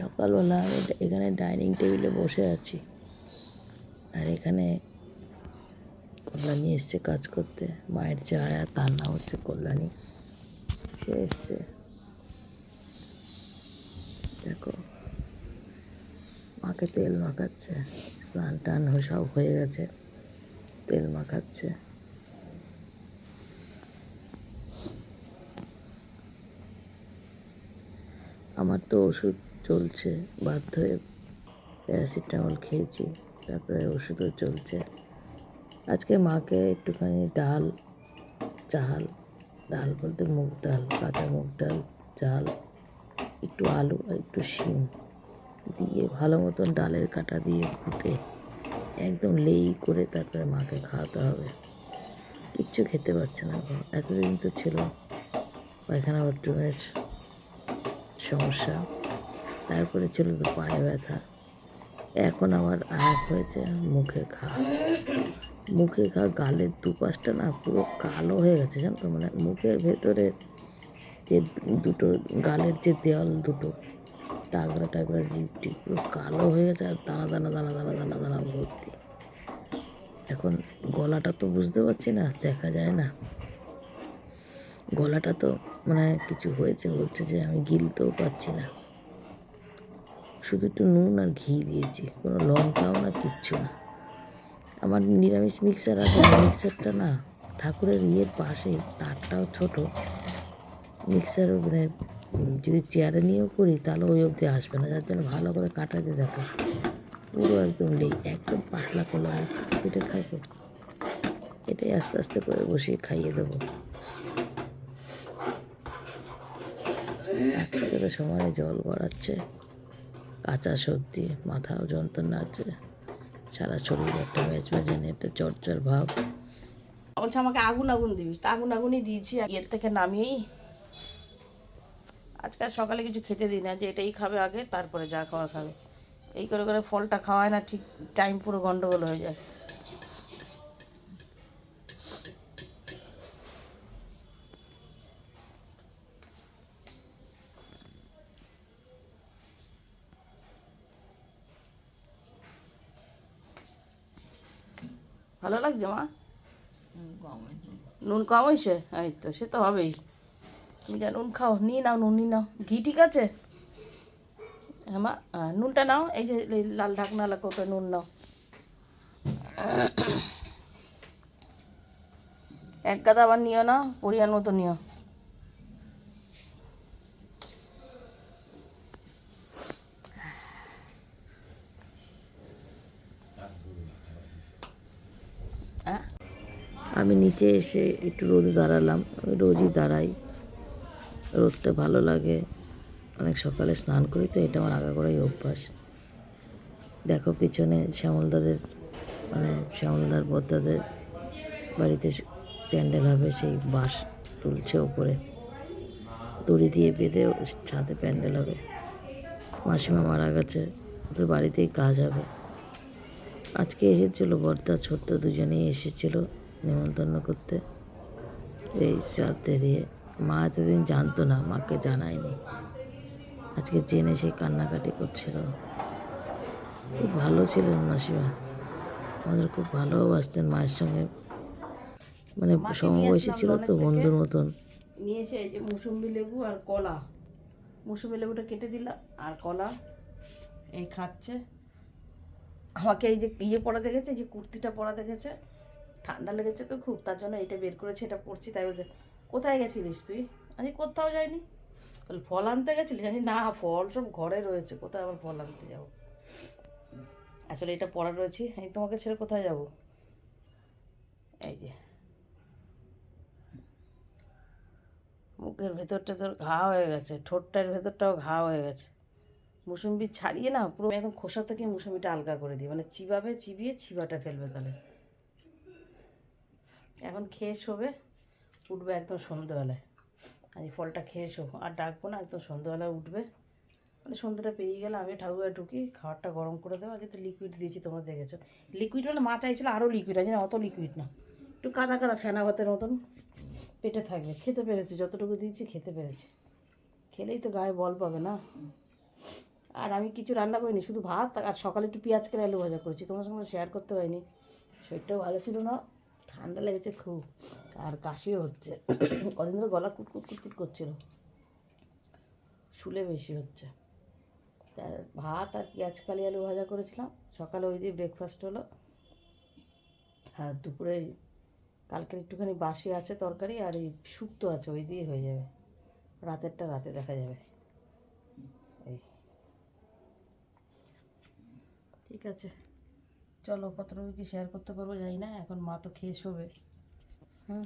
সকালবেলা আমি এখানে ডাইনিং টেবিলে বসে আছি। আর এখানে কল্যাণী এসছে কাজ করতে। মায়ের যে আয়া তার নাম হচ্ছে কল্যাণী। সে এসছে। দেখো, মাকে তেল মাখাচ্ছে, স্নান টান সব হয়ে গেছে। তেল মাখাচ্ছে। আমার তো ওষুধ চলছে। বাধ্য হয়ে প্যারাসিটামল খেয়েছি, তারপরে ওষুধও চলছে। আজকে মাকে একটুখানি ডাল, চাল, ডাল বলতে মুগ ডাল, কাঁচা মুগ ডাল, চাল, একটু আলু আর একটু শিম দিয়ে ভালো মতন ডালের কাটা দিয়ে ফুটে একদম লেই করে তারপরে মাকে খাওয়াতে হবে। কিচ্ছু খেতে পারছে না এতদিন তো ছিল পায়খানা বাথরুমের সমস্যা। তারপরে ছিল তো পায়ে ব্যথা। এখন আমার আয়াত হয়েছে মুখে ঘা। মুখে ঘা গালের দুপাশটা না পুরো কালো হয়ে গেছে, জানো তো? মানে মুখের ভেতরে যে দুটো গালের যে দেওয়াল দুটো টাগরা টাগরা জিপটি পুরো কালো হয়ে গেছে আর দানা দানা দানা দানা দানা দানা ভর্তি। এখন গলাটা তো বুঝতে পারছি না, দেখা যায় না। গলাটা তো মানে কিছু হয়েছে বলছে যে আমি গিলতেও পারছি না। শুধু একটু নুন আর ঘি দিয়েছি, কোনো লঙ্কাও না, কিচ্ছু না। আমার নিরামিষ মিক্সার আছে মিক্সারটা না ঠাকুরের ইয়ের পাশে তারটাও ছোট। মিক্সার মানে যদি চেয়ারে নিয়েও করি, তাহলে ওই অবধি আসবে না, যার জন্য ভালো করে কাটাতে দেখো। পুরো একদম লেই, একদম পাতলা করলাম কেটে থাকো এটাই আস্তে আস্তে করে বসিয়ে খাইয়ে দেবো। একসাথে তো সমানে জল গড়াচ্ছে। কাঁচা সর্দি মাথাও যন্ত্রণা আছে। সারা শরীর একটা ম্যাচ ম্যাচেন একটা জ্বর ভাব। বলছে, আমাকে আগুন আগুন দিবি। তা আগুন, আগুনই দিয়েছি এর থেকে নামিয়েই আজকাল সকালে কিছু খেতে দিই না, যে এটাই খাবে আগে, তারপরে যা খাওয়া খাবে। এই করে করে ফলটা খাওয়ায় না, ঠিক টাইম পুরো গন্ডগোল হয়ে যায়। ভালো লাগছে মা? নুন কম হয়েছে। এই তো সে তো হবেই। তুমি যা নুন খাও নিয়ে নাও নুন নিয়ে নাও। ঘি ঠিক আছে? হ্যাঁ মা নুনটা নাও এই যে এই লাল ঢাকনালা ওটা নুন নাও। এক গাদা আবার নিও না পরিয়ার মতো নিও হ্যাঁ আমি নিচে এসে একটু রোদে দাঁড়ালাম। আমি রোজই দাঁড়াই। রোদটা ভালো লাগে। অনেক সকালে স্নান করি, তো এটা আমার আগা করাই অভ্যাস। দেখো, পিছনে শ্যামলদাদের মানে শ্যামলদার বদ্দাদের বাড়িতে প্যান্ডেল হবে, সেই বাঁশ তুলছে ওপরে। দড়ি দিয়ে বেঁধে ছাদে প্যান্ডেল হবে। মাসিমা মারা গেছে। ওদের বাড়িতেই কাজ হবে। আজকে এসেছিল বর্দা ছোট্ট দুজনেই এসেছিল নেমন্তন্ন করতে। এই শ্রাদ্ধের ইয়ে মা এতদিন জানতো না মাকে জানায়নি। আজকে জেনে সে কান্নাকাটি করছিল। খুব ভালো ছিলেন মাসিমা। আমাদের খুব ভালোবাসতেন মায়ের সঙ্গে। মানে সমবয়সী ছিল তো বন্ধুর মতন। নিয়ে এসে এই যে মুসুম্বি লেবু আর কলা। মুসুম্বি লেবুটা কেটে দিলাম আর কলা। এই খাচ্ছে। আমাকে এই যে ইয়ে পরা দেখেছে, যে কুর্তিটা পরা দেখেছে, ঠান্ডা লেগেছে তো খুব, তার জন্য এটা বের করেছে, এটা পরছি, তাই বলছে, কোথায় গেছিলিস তুই? আমি কোথাও যাইনি। বলে, ফল আনতে গেছিলিস? জানি না, ফল সব ঘরে রয়েছে, কোথায় আবার ফল আনতে যাব? আসলে এটা পরা রয়েছে, আমি তোমাকে ছেড়ে কোথায় যাব? এই যে, মুখের ভেতরটা তোর ঘা হয়ে গেছে, ঠোঁটটার ভেতরটাও ঘা হয়ে গেছে। মুসুম্বি ছাড়িয়ে না পুরো একদম খোসা থেকে মুসুম্বিটা আলগা করে দিই। মানে চিবাবে চিবিয়ে চিবাটা ফেলবে তাহলে। এখন খেয়ে শোবে, উঠবে একদম সন্ধ্যেবেলায়। আজ ফলটা খেয়ে শো, আর ডাকবো না, একদম সন্ধ্যেবেলায় উঠবে। মানে সন্ধ্যাটা পেরিয়ে গেলে আমি ঠাকুরে ঢুকি, খাবারটা গরম করে দেবো। আগে তো লিকুইড দিয়েছি, তোমরা দেখেছ। লিকুইড মানে মা চাইছিল আরও লিকুইড আছে না অত লিকুইড না। একটু কাদা কাদা ফেনা ভাতের মতন পেটে থাকবে। খেতে পেরেছি, যতটুকু দিয়েছি খেতে পেরেছি। খেলেই তো গায়ে বল পাবে না। আর আমি কিছু রান্না করিনি, শুধু ভাত আর সকালে একটু পেঁয়াজ কেটে আলু ভাজা করেছি। তোমার সঙ্গে শেয়ার করতে পারিনি। শরীরটাও ভালো ছিল না, ঠান্ডা লেগেছে খুব, আর কাশিও হচ্ছে। কদিন ধরে গলা কুটকুট কুটকুট করছিল। শুলে বেশি হচ্ছে। তা ভাত আর পেঁয়াজ কালি আলু ভাজা করেছিলাম। সকালে ওই দিয়ে ব্রেকফাস্ট হলো। আর দুপুরে কালকের একটুখানি বাসি আছে তরকারি আর এই শুক্তো আছে, ওই দিয়ে হয়ে যাবে। রাতেরটা রাতে দেখা যাবে। এই। ঠিক আছে। চলো কতটুকু কি শেয়ার করতে পারব জানি না, এখন মা তো খেয়ে শোবে। হুম।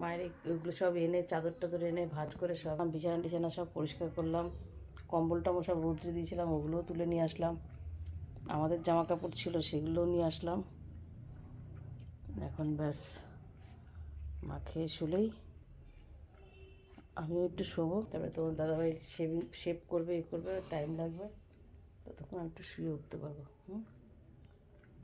মায়ের ওগুলো সব এনে, চাদর টাদর এনে, ভাজ করে সব বিছানা টিছানা সব পরিষ্কার করলাম। কম্বল টম্বল সব রোদ্রে দিয়েছিলাম, ওগুলোও তুলে নিয়ে আসলাম। আমাদের জামা কাপড় ছিল, সেগুলোও নিয়ে আসলাম। এখন ব্যাস, মা খেয়ে শুলেই আমিও একটু শোবো, তারপরে তোমার দাদাভাই শেভিং শেভ করবে, এ করবে টাইম লাগবে। ততক্ষণ একটু শুয়ে উঠতে পারব হুম?